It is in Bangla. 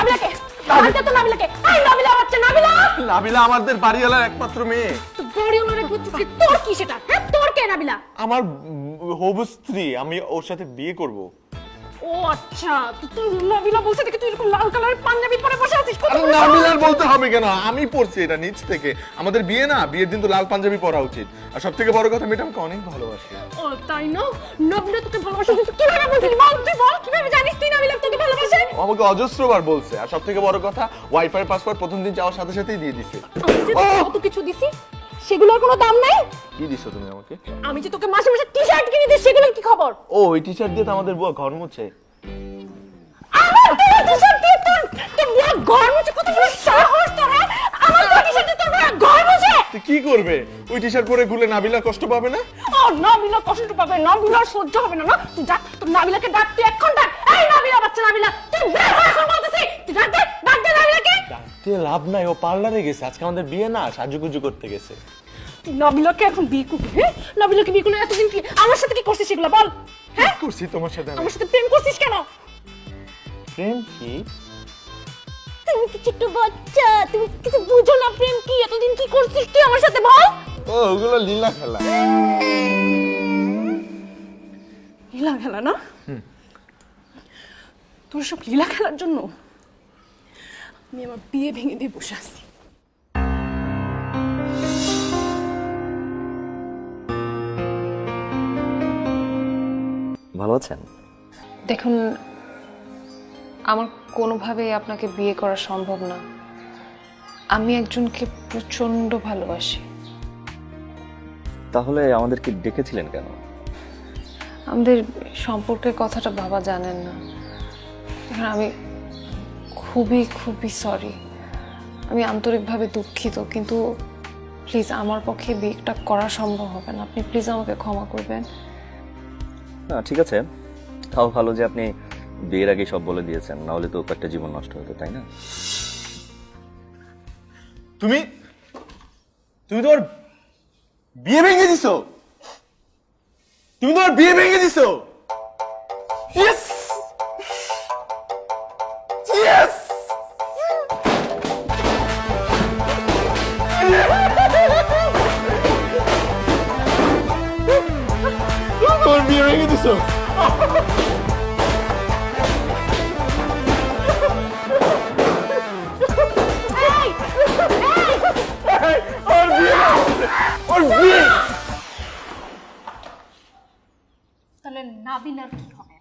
নাবিলাকে তো নাবিলাকে। এই নাবিলা বাচ্চা নাবিলা! নাবিলা আমাদের বাড়িওয়ালার একমাত্র মেয়ে। তো তোর কি সেটা? হ্যাঁ তোর কে নাবিলা? আমার হবু স্ত্রী আমি ওর সাথে বিয়ে করব। ও আচ্ছা তো তুই নাবিলা বলছে দেখি তুই এরকম লাল কালারের পাঞ্জাবি পরে বসে আছিস? আরে নাবিলার বলতে হবে কেন? আমি পড়ছি এটা নিচ থেকে। আমাদের বিয়ে না বিয়ের দিন তো লাল পাঞ্জাবি পরা উচিত। আর সব থেকে বড় কথা মেয়েটা আমাকে অনেক ভালোবাসে। ও তাই না? নাবিলা তোকে ভালোবাসে কীভাবে বলছিস বল তুই বল কীভাবে জানিস? আমাকে অজস্রবার বলছে। আর সব থেকে বড় কথা ওয়াইফাই পাসওয়ার্ড প্রথম দিন যাওয়ার সাথে সাথেই দিয়ে দিছে। যে তোকে কত কিছু দিছি? সেগুলোর কোনো দাম নাই? কি দিছো তুমি আমাকে? আমি যে তোকে মাসে মাসে টি শার্ট কিনে দিই সেগুলোর কি খবর? ও ওই টি শার্ট দিয়ে তো আমাদের বুয়া ঘর মুছে। আমার টি শার্ট দিয়ে তোর তোর বুয়া ঘর মুছে কত বড় সাহস তোর হ্যাঁ? আমার টি শার্ট দিয়ে তোর বুয়া ঘর মুছে। তুই কি করবে? ওই টি শার্ট পরে ঘুরলে নাবিলা কষ্ট পাবে না? ও নাবিলা কষ্ট পাবে নাবিলার সহ্য হবে না না? তুই ডাক তোর নাবিলাকে ডাক তুই এখন ডাক নাবিলা বাচ্চা নাবিলা তুই বের হ এখন বলতেছি। তুই ডাক দে ডাক দে নাবিলাকে ডাকতে লাভ নাই ও পার্লারে গেছে। আজকে আমাদের বিয়ে না সাজুগুজু করতে গেছে। তুই নাবিলাকে এখন বিয়ে করবি হ্যাঁ? নাবিলাকে বিয়ে করলে এতদিন কি আমার সাথে কি করছিস সেগুলো বল হ্যাঁ? করছি তোমার সাথে আমি? আমার সাথে প্রেম করছিস কেন? প্রেম কি? তুমি কি ছোট্ট বাচ্চা? তুমি কিছু বুঝো না প্রেম কি? এতদিন কি করছিস তুই আমার সাথে বল। ও ওগুলো লীলা খেলা। লীলা খেলা না? তোর সব লীলা খেলার জন্য। আমি আমার বিয়ে ভেঙে দিয়ে বসে আছি। ভালো আছেন? দেখুন আমার কোনোভাবে আপনাকে বিয়ে করা সম্ভব না। আমি একজনকে প্রচণ্ড ভালোবাসি। তাহলে আমাদেরকে ডেকেছিলেন কেন? আমাদের সম্পর্কের কথাটা বাবা জানেন না। এখন আমি খুবই খুবই সরি আমি আন্তরিকভাবে দুঃখিত কিন্তু প্লিজ আমার পক্ষে বিয়েটা করা সম্ভব হবে না। আপনি প্লিজ আমাকে ক্ষমা করবেন। না ঠিক আছে। তাও ভালো যে আপনি বিয়ের আগে সব বলে দিয়েছেন না হলে তো একটা জীবন নষ্ট হতো তাই না? তুমি তুমি তোমার বিয়ে ভেঙে দিছো। তুমি তোমার বিয়ে ভেঙে দিছো। ইয়েস করছ তাহলে নাবিন আর কি হবে?